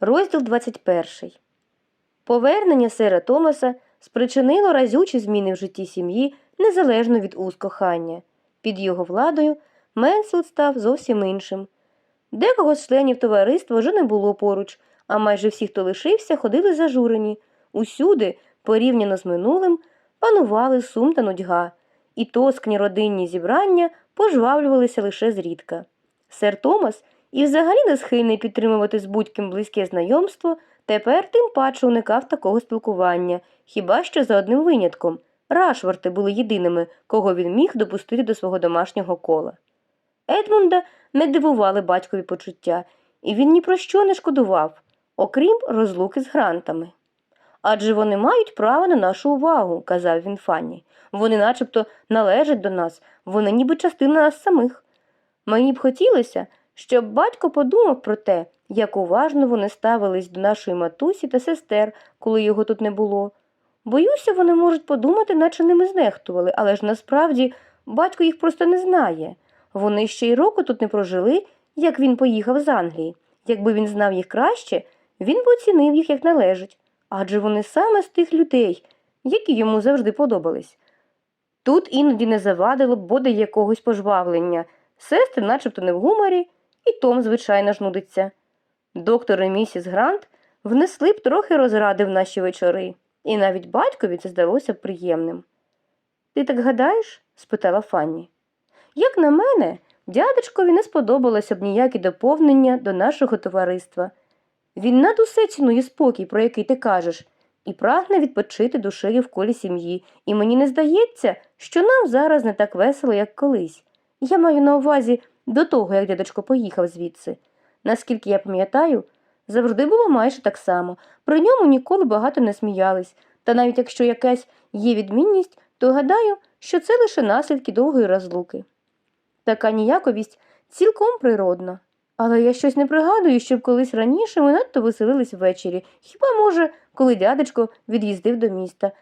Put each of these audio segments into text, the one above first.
Розділ 21. Повернення сера Томаса спричинило разючі зміни в житті сім'ї незалежно від уз кохання. Під його владою Менсфілд став зовсім іншим. Декого з членів товариства вже не було поруч, а майже всі, хто лишився, ходили зажурені. Усюди, порівняно з минулим, панували сум та нудьга, і тоскні родинні зібрання пожвавлювалися лише зрідка. Сер Томас, і взагалі не схильний підтримувати з будь-ким близьке знайомство, тепер тим паче уникав такого спілкування, хіба що за одним винятком. Рашворти були єдиними, кого він міг допустити до свого домашнього кола. Едмунда не дивували батькові почуття, і він ні про що не шкодував, окрім розлуки з грантами. Адже вони мають право на нашу увагу, казав він Фанні. Вони начебто належать до нас, вони ніби частина нас самих. Мені б хотілося, щоб батько подумав про те, як уважно вони ставились до нашої матусі та сестер, коли його тут не було. Боюся, вони можуть подумати, наче ними знехтували, але ж насправді батько їх просто не знає. Вони ще й року тут не прожили, як він поїхав з Англії. Якби він знав їх краще, він б оцінив їх як належить, адже вони саме з тих людей, які йому завжди подобались. Тут іноді не завадило б бодай якогось пожвавлення, сестри начебто не в гуморі, і Том, звичайно, ж нудиться. Доктор і місіс Грант внесли б трохи розради в наші вечори, і навіть батькові це здалося б приємним. Ти так гадаєш? спитала Фанні. Як на мене, дядечкові не сподобалося б ніякі доповнення до нашого товариства. Він над усе цінує спокій, про який ти кажеш, і прагне відпочити душею в колі сім'ї, і мені не здається, що нам зараз не так весело, як колись. Я маю на увазі до того, як дядечко поїхав звідси. Наскільки я пам'ятаю, завжди було майже так само. При ньому ніколи багато не сміялись, та навіть якщо якась є відмінність, то гадаю, що це лише наслідки довгої розлуки. Така ніяковість цілком природна. Але я щось не пригадую, щоб колись раніше ми надто веселились ввечері, хіба, може, коли дядечко від'їздив до міста.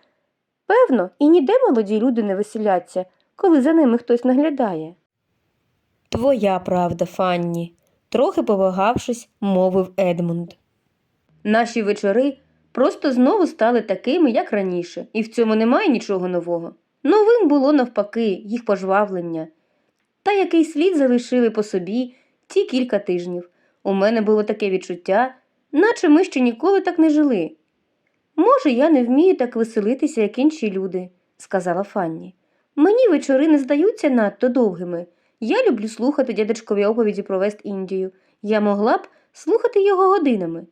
Певно, і ніде молоді люди не веселяться, коли за ними хтось наглядає. Твоя правда, Фанні, трохи повагавшись, мовив Едмунд. Наші вечори просто знову стали такими, як раніше, і в цьому немає нічого нового. Новим було навпаки їх пожвавлення. Та який слід залишили по собі ті кілька тижнів. У мене було таке відчуття, наче ми ще ніколи так не жили. Може, я не вмію так веселитися, як інші люди, сказала Фанні. Мені вечори не здаються надто довгими. Я люблю слухати дядечкові оповіді про Вест-Індію. Я могла б слухати його годинами.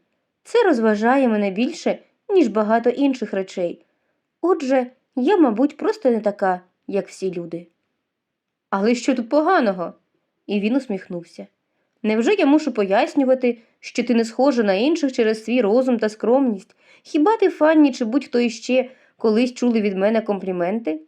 Це розважає мене більше, ніж багато інших речей. Отже, я, мабуть, просто не така, як всі люди. Але що тут поганого? І він усміхнувся. Невже я мушу пояснювати, що ти не схожа на інших через свій розум та скромність? Хіба ти, Фанні, чи будь-хто іще колись чули від мене компліменти?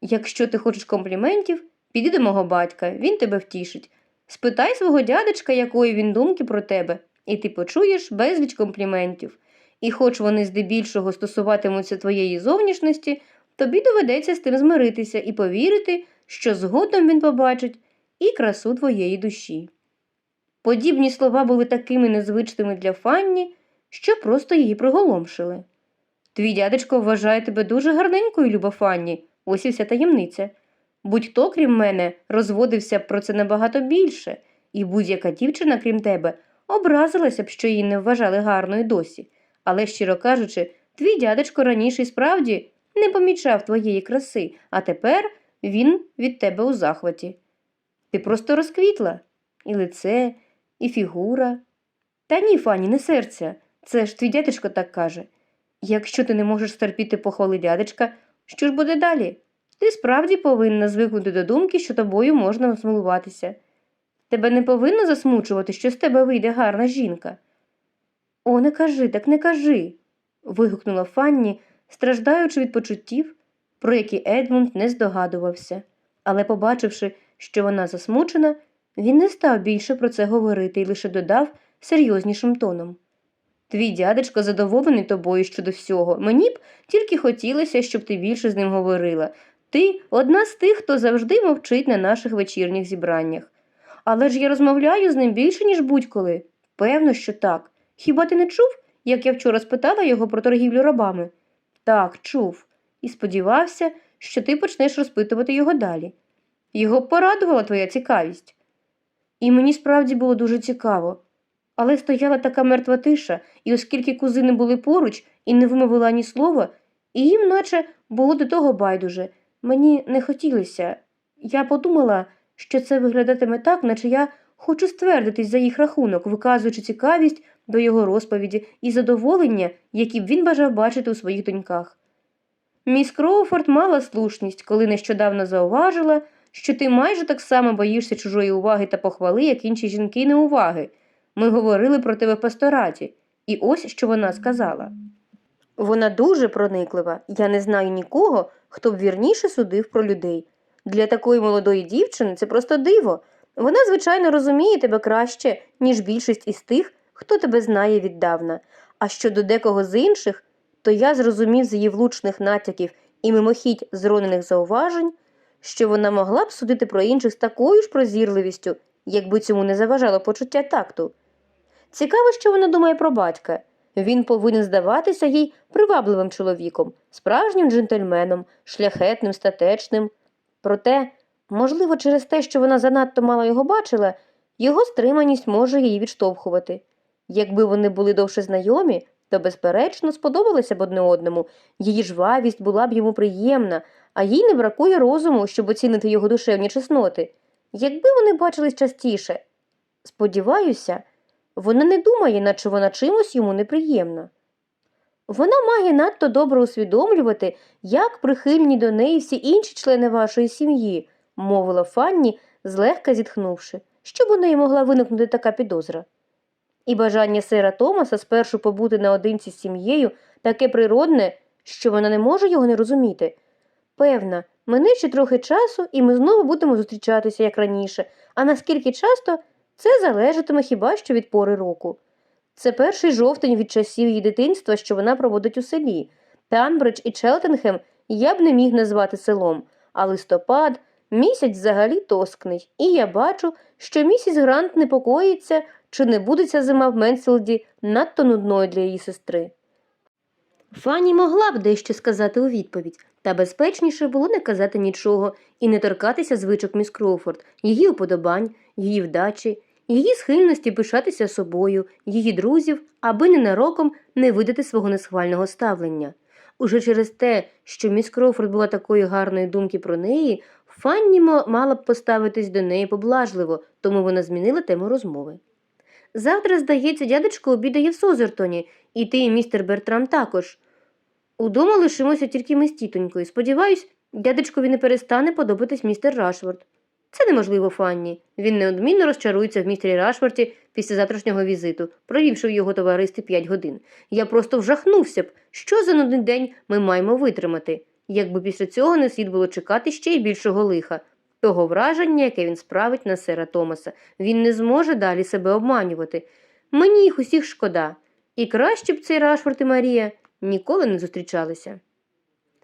Якщо ти хочеш компліментів, піди до мого батька, він тебе втішить. Спитай свого дядечка, якої він думки про тебе, і ти почуєш безліч компліментів. І хоч вони здебільшого стосуватимуться твоєї зовнішності, тобі доведеться з тим змиритися і повірити, що згодом він побачить і красу твоєї душі. Подібні слова були такими незвичними для Фанні, що просто її приголомшили. Твій дядечко вважає тебе дуже гарненькою, люба Фанні, ось і вся таємниця. Будь-хто, крім мене, розводився б про це набагато більше, і будь-яка дівчина, крім тебе, образилася б, що її не вважали гарною досі. Але, щиро кажучи, твій дядечко раніше й справді не помічав твоєї краси, а тепер він від тебе у захваті. Ти просто розквітла і лице, і фігура. Та ні, Фані, не серця. Це ж твій дядечко так каже. Якщо ти не можеш стерпіти похвали дядечка, що ж буде далі? Ти справді повинна звикнути до думки, що тобою можна осмилуватися. Тебе не повинно засмучувати, що з тебе вийде гарна жінка. О, не кажи, так не кажи. вигукнула Фанні, страждаючи від почуттів, про які Едмунд не здогадувався. Але, побачивши, що вона засмучена, він не став більше про це говорити і лише додав серйознішим тоном. Твій дядечко задоволений тобою щодо всього. Мені б тільки хотілося, щоб ти більше з ним говорила. Ти одна з тих, хто завжди мовчить на наших вечірніх зібраннях. Але ж я розмовляю з ним більше, ніж будь-коли. Певно, що так. Хіба ти не чув, як я вчора спитала його про торгівлю рабами? Так, чув, і сподівався, що ти почнеш розпитувати його далі. Його порадувала твоя цікавість. І мені справді було дуже цікаво. Але стояла така мертва тиша, і оскільки кузини були поруч і не вимовила ані слова, і їм наче було до того байдуже. Мені не хотілося. Я подумала, що це виглядатиме так, наче я хочу ствердитись за їх рахунок, виказуючи цікавість до його розповіді і задоволення, які б він бажав бачити у своїх доньках. Міс Кроуфорд мала слушність, коли нещодавно зауважила, що ти майже так само боїшся чужої уваги та похвали, як інші жінки неуваги. Ми говорили про тебе в пастораті, і ось що вона сказала. Вона дуже прониклива. Я не знаю нікого, хто б вірніше судив про людей. Для такої молодої дівчини це просто диво. Вона, звичайно, розуміє тебе краще, ніж більшість із тих, хто тебе знає віддавна. А щодо декого з інших, то я зрозумів з її влучних натяків і мимохідь зронених зауважень, що вона могла б судити про інших з такою ж прозірливістю, якби цьому не заважало почуття такту. Цікаво, що вона думає про батька. Він повинен здаватися їй привабливим чоловіком, справжнім джентльменом, шляхетним, статечним. Проте, можливо, через те, що вона занадто мало його бачила, його стриманість може її відштовхувати. Якби вони були довше знайомі, то, безперечно, сподобалися б одне одному, її жвавість була б йому приємна, а їй не бракує розуму, щоб оцінити його душевні чесноти. Якби вони бачились частіше. Сподіваюся, вона не думає, наче вона чимось йому неприємна. Вона має надто добре усвідомлювати, як прихильні до неї всі інші члени вашої сім'ї, мовила Фанні, злегка зітхнувши, щоб у неї могла виникнути така підозра. І бажання сера Томаса спершу побути наодинці з сім'єю таке природне, що вона не може його не розуміти. Певна, мене ще трохи часу, і ми знову будемо зустрічатися, як раніше, а наскільки часто це залежатиме хіба що від пори року. Це перший жовтень від часів її дитинства, що вона проводить у селі. Танбридж і Челтенхем я б не міг назвати селом, а листопад місяць взагалі тоскний, і я бачу, що місіс Грант непокоїться, чи не буде ця зима в Менсфілді надто нудною для її сестри. Фанні могла б дещо сказати у відповідь, та безпечніше було не казати нічого і не торкатися звичок міс Кроуфорд, її уподобань, її вдачі, її схильності пишатися собою, її друзів, аби ненароком не видати свого несхвального ставлення. Уже через те, що міс Кроуфорд була такої гарної думки про неї, Фанні мала б поставитись до неї поблажливо, тому вона змінила тему розмови. Завтра, здається, дядечко обідає в Созертоні, і ти, і містер Бертрам також. Удома лишимося тільки ми з тітонькою. Сподіваюсь, дядечкові не перестане подобатись містер Рашфорд. Це неможливо, Фанні. Він неодмінно розчарується в містері Рашфорді після завтрашнього візиту, провівши в його товаристві п'ять годин. Я просто вжахнувся б, що за нудний день ми маємо витримати, якби після цього не слід було чекати ще й більшого лиха. Того враження, яке він справить на сера Томаса, він не зможе далі себе обманювати. Мені їх усіх шкода. І краще б цей Рашфорд і Марія ніколи не зустрічалися.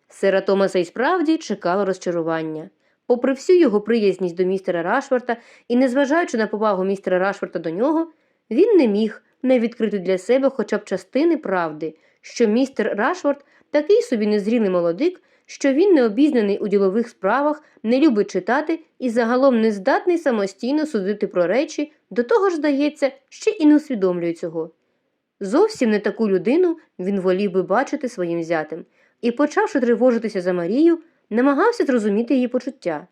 Сера Томаса і справді чекало розчарування. Попри всю його приязність до містера Рашфорта і незважаючи на повагу містера Рашфорта до нього, він не міг не відкрити для себе хоча б частини правди, що містер Рашфорд такий собі незрілий молодик, що він не обізнаний у ділових справах, не любить читати і загалом не здатний самостійно судити про речі, до того ж, здається, ще і не усвідомлює цього. Зовсім не таку людину він волів би бачити своїм зятем, і, почавши тривожитися за Марію, намагався зрозуміти її почуття.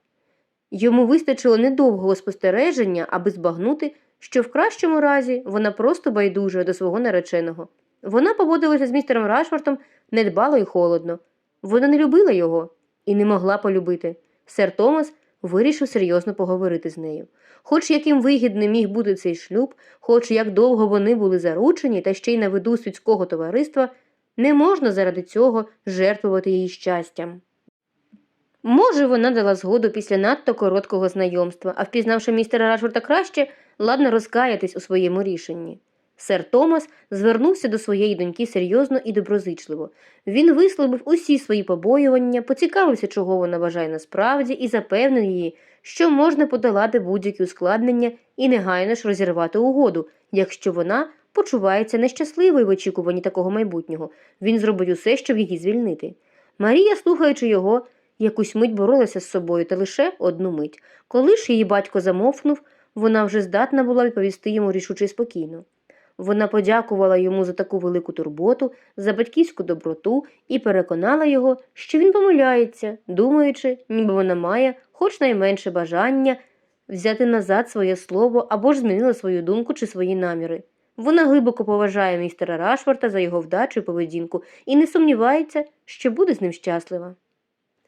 Йому вистачило недовгого спостереження, аби збагнути, що в кращому разі вона просто байдужує до свого нареченого. Вона поводилася з містером Рашфортом недбало і холодно. Вона не любила його і не могла полюбити. Сер Томас вирішив серйозно поговорити з нею. Хоч яким вигідним міг бути цей шлюб, хоч як довго вони були заручені та ще й на виду світського товариства, не можна заради цього жертвувати її щастям. Може, вона дала згоду після надто короткого знайомства, а впізнавши містера Рашфорда краще, ладно розкаятись у своєму рішенні. Сер Томас звернувся до своєї доньки серйозно і доброзичливо. Він висловив усі свої побоювання, поцікавився, чого вона бажає насправді, і запевнив її, що можна подолати будь-які ускладнення і негайно ж розірвати угоду, якщо вона почувається нещасливою в очікуванні такого майбутнього. Він зробить усе, щоб її звільнити. Марія, слухаючи його, якусь мить боролася з собою, та лише одну мить. Коли ж її батько замовкнув, вона вже здатна була відповісти йому рішуче спокійно. Вона подякувала йому за таку велику турботу, за батьківську доброту і переконала його, що він помиляється, думаючи, ніби вона має хоч найменше бажання взяти назад своє слово або ж змінила свою думку чи свої наміри. Вона глибоко поважає містера Рашфорта за його вдачу і поведінку і не сумнівається, що буде з ним щаслива.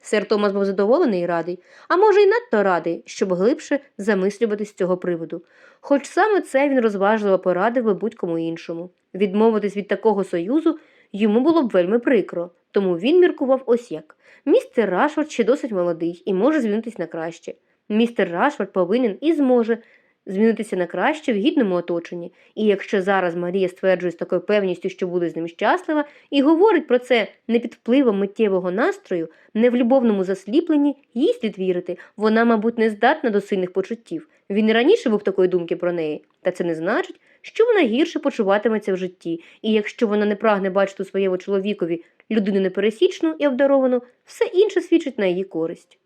Сер Томас був задоволений і радий, а може, й надто радий, щоб глибше замислюватись з цього приводу. Хоч саме це він розважливо порадив би будь-кому іншому. Відмовитись від такого союзу йому було б вельми прикро, тому він міркував ось як. Містер Рашфорд ще досить молодий і може змінитись на краще. Містер Рашфорд повинен і зможе змінитися на краще в гідному оточенні. І якщо зараз Марія стверджує з такою певністю, що буде з ним щаслива, і говорить про це не під впливом миттєвого настрою, не в любовному засліпленні, їй слід вірити. Вона, мабуть, не здатна до сильних почуттів. Він і раніше був такої думки про неї, та це не значить, що вона гірше почуватиметься в житті, і якщо вона не прагне бачити у своєму чоловікові людину непересічну і обдаровану, все інше свідчить на її користь.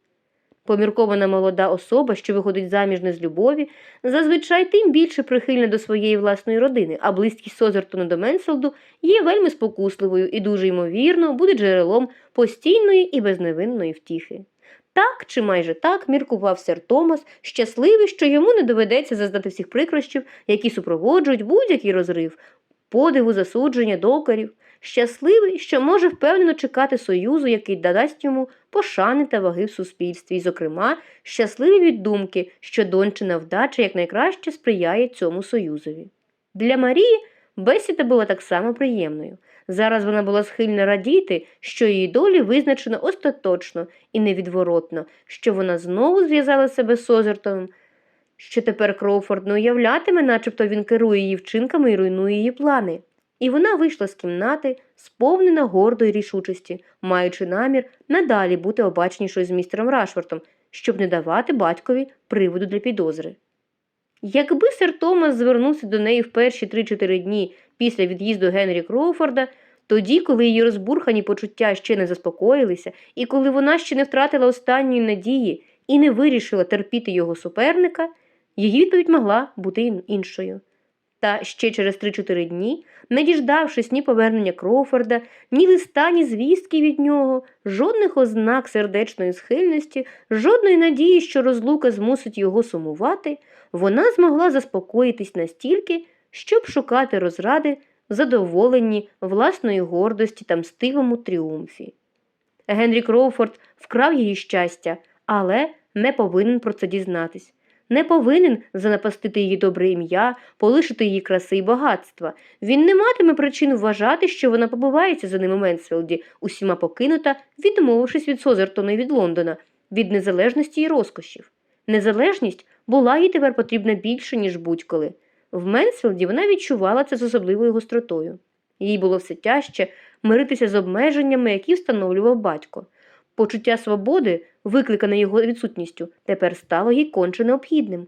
Поміркована молода особа, що виходить заміж не з любові, зазвичай тим більше прихильна до своєї власної родини, а близькість Созертона до Менселду є вельми спокусливою і дуже ймовірно буде джерелом постійної і безневинної втіхи. Так чи майже так міркував сер Томас, щасливий, що йому не доведеться зазнати всіх прикрощів, які супроводжують будь-який розрив, подиву, засудження, докарів. Щасливий, що може впевнено чекати союзу, який додасть йому пошани та ваги в суспільстві, і, зокрема, щасливий від думки, що дончина вдача якнайкраще сприяє цьому союзові. Для Марії бесіда була так само приємною. Зараз вона була схильна радіти, що її долі визначено остаточно і невідворотно, що вона знову зв'язала себе з Озертоном, що тепер Кроуфорд не уявлятиме, начебто він керує її вчинками і руйнує її плани. І вона вийшла з кімнати, сповнена гордої рішучості, маючи намір надалі бути обачнішою з містером Рашфортом, щоб не давати батькові приводу для підозри. Якби сер Томас звернувся до неї в перші 3-4 дні після від'їзду Генрі Кроуфорда, тоді, коли її розбурхані почуття ще не заспокоїлися, і коли вона ще не втратила останньої надії і не вирішила терпіти його суперника, її відповідь могла бути іншою. Та ще через 3-4 дні, не діждавшись ні повернення Кроуфорда, ні листа, ні звістки від нього, жодних ознак сердечної схильності, жодної надії, що розлука змусить його сумувати, вона змогла заспокоїтись настільки, щоб шукати розради задоволенні власної гордості та мстивому тріумфі. Генрі Кроуфорд вкрав її щастя, але не повинен про це дізнатись. Не повинен занапастити її добре ім'я, полишити її краси і багатства. Він не матиме причин вважати, що вона побувається за ним у Менсфілді, усіма покинута, відмовившись від Созертона і від Лондона, від незалежності і розкошів. Незалежність була їй тепер потрібна більше, ніж будь-коли. В Менсфілді вона відчувала це з особливою гостротою. Їй було все тяжче миритися з обмеженнями, які встановлював батько. Почуття свободи, викликане його відсутністю, тепер стало їй конче необхідним.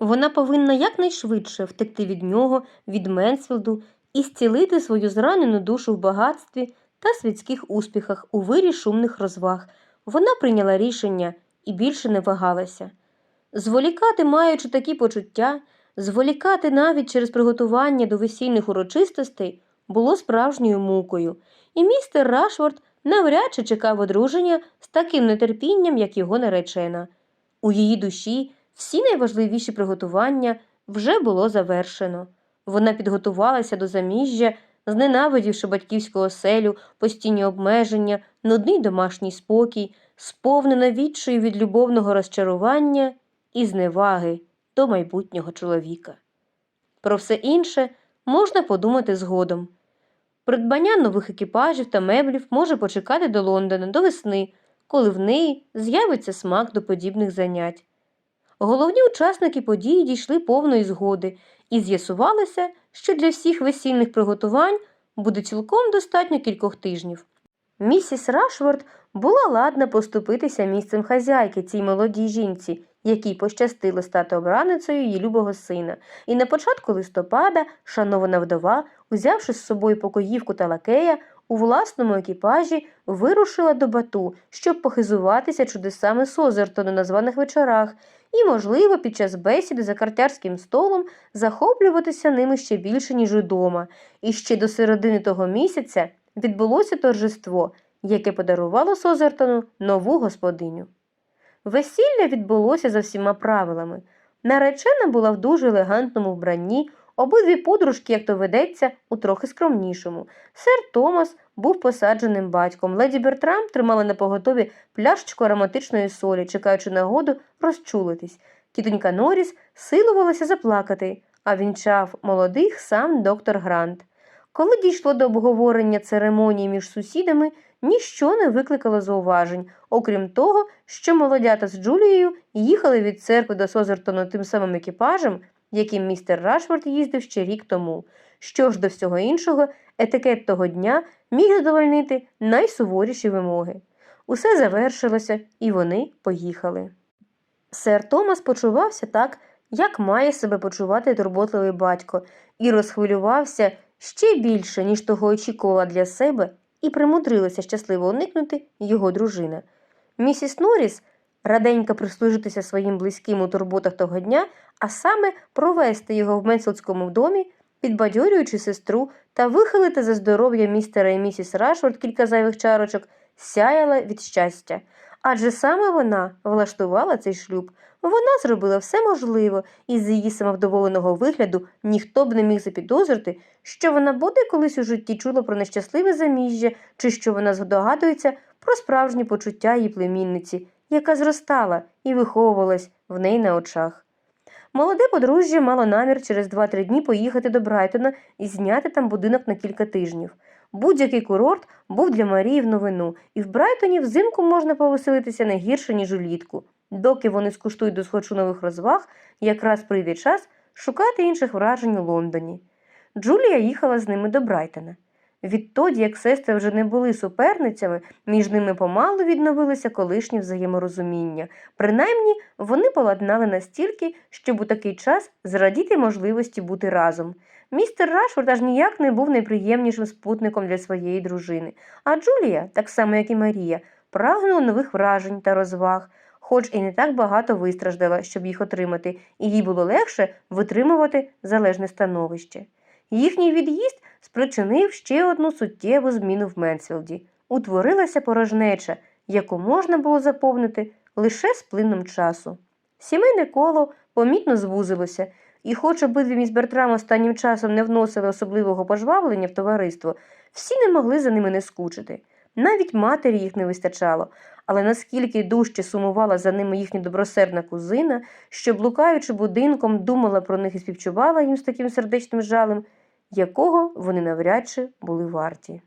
Вона повинна якнайшвидше втекти від нього, від Менсфілду і зцілити свою зранену душу в багатстві та світських успіхах у вирі шумних розваг. Вона прийняла рішення і більше не вагалася. Зволікати, маючи такі почуття, зволікати навіть через приготування до весільних урочистостей було справжньою мукою, і містер Рашфорд навряд чи чекав одруження з таким нетерпінням, як його наречена. У її душі всі найважливіші приготування вже було завершено. Вона підготувалася до заміжжя, зненавидівши батьківську оселю, постійні обмеження, нудний домашній спокій, сповнена відчаю від любовного розчарування і зневаги до майбутнього чоловіка. Про все інше можна подумати згодом. Придбання нових екіпажів та меблів може почекати до Лондона до весни, коли в неї з'явиться смак до подібних занять. Головні учасники події дійшли повної згоди і з'ясувалося, що для всіх весільних приготувань буде цілком достатньо кількох тижнів. Місіс Рашфорд була ладна поступитися місцем хазяйки цій молодій жінці, якій пощастило стати обраницею її любого сина. І на початку листопада шанована вдова, узявши з собою покоївку та лакея, у власному екіпажі вирушила до Бату, щоб похизуватися чудесами Созертону на званих вечорах і, можливо, під час бесіди за картярським столом захоплюватися ними ще більше, ніж удома. І ще до середини того місяця відбулося торжество, яке подарувало Созертону нову господиню. Весілля відбулося за всіма правилами. Наречена була в дуже елегантному вбранні, обидві подружки, як то ведеться, у трохи скромнішому. Сер Томас був посадженим батьком. Леді Бертрам тримала на поготові пляшечку ароматичної солі, чекаючи нагоду розчулитись. Тітонька Норріс силувалася заплакати, а вінчав молодих сам доктор Грант. Коли дійшло до обговорення церемонії між сусідами, ніщо не викликало зауважень, окрім того, що молодята з Джулією їхали від церкви до Созертону тим самим екіпажем, яким містер Рашфорд їздив ще рік тому. Що ж до всього іншого, етикет того дня міг задовольнити найсуворіші вимоги. Усе завершилося, і вони поїхали. Сер Томас почувався так, як має себе почувати турботливий батько, і розхвилювався ще більше, ніж того очікувала для себе, і примудрилася щасливо уникнути його дружина. Місіс Норріс раденько прислужитися своїм близьким у турботах того дня, а саме провести його в Менселському домі, підбадьорюючи сестру та вихилити за здоров'я містера і місіс Рашфорд кілька зайвих чарочок, сяяла від щастя. Адже саме вона влаштувала цей шлюб. Вона зробила все можливе, і з її самовдоволеного вигляду ніхто б не міг запідозрити, що вона буде колись у житті чула про нещасливе заміжжя, чи що вона здогадується про справжні почуття її племінниці, яка зростала і виховувалась в неї на очах. Молоде подружжя мало намір через 2-3 дні поїхати до Брайтона і зняти там будинок на кілька тижнів. Будь-який курорт був для Марії в новину, і в Брайтоні взимку можна повеселитися не гірше, ніж улітку. Доки вони скуштують до схочу нових розваг, якраз прийде час шукати інших вражень у Лондоні. Джулія їхала з ними до Брайтона. Відтоді, як сестри вже не були суперницями, між ними помалу відновилося колишнє взаєморозуміння. Принаймні, вони поладнали настільки, щоб у такий час зрадіти можливості бути разом. Містер Рашфорд аж ніяк не був найприємнішим спутником для своєї дружини, а Джулія, так само як і Марія, прагнула нових вражень та розваг, хоч і не так багато вистраждала, щоб їх отримати, і їй було легше витримувати залежне становище. Їхній від'їзд спричинив ще одну суттєву зміну в Менсфілді. Утворилася порожнеча, яку можна було заповнити лише з плином часу. Сімейне коло помітно звузилося, і, хоч обидві міс Бертрам останнім часом не вносили особливого пожвавлення в товариство, всі не могли за ними не скучити. Навіть матері їх не вистачало, але наскільки дужче сумувала за ними їхня добросердна кузина, що, блукаючи будинком, думала про них і співчувала їм з таким сердечним жалем, якого вони навряд чи були варті.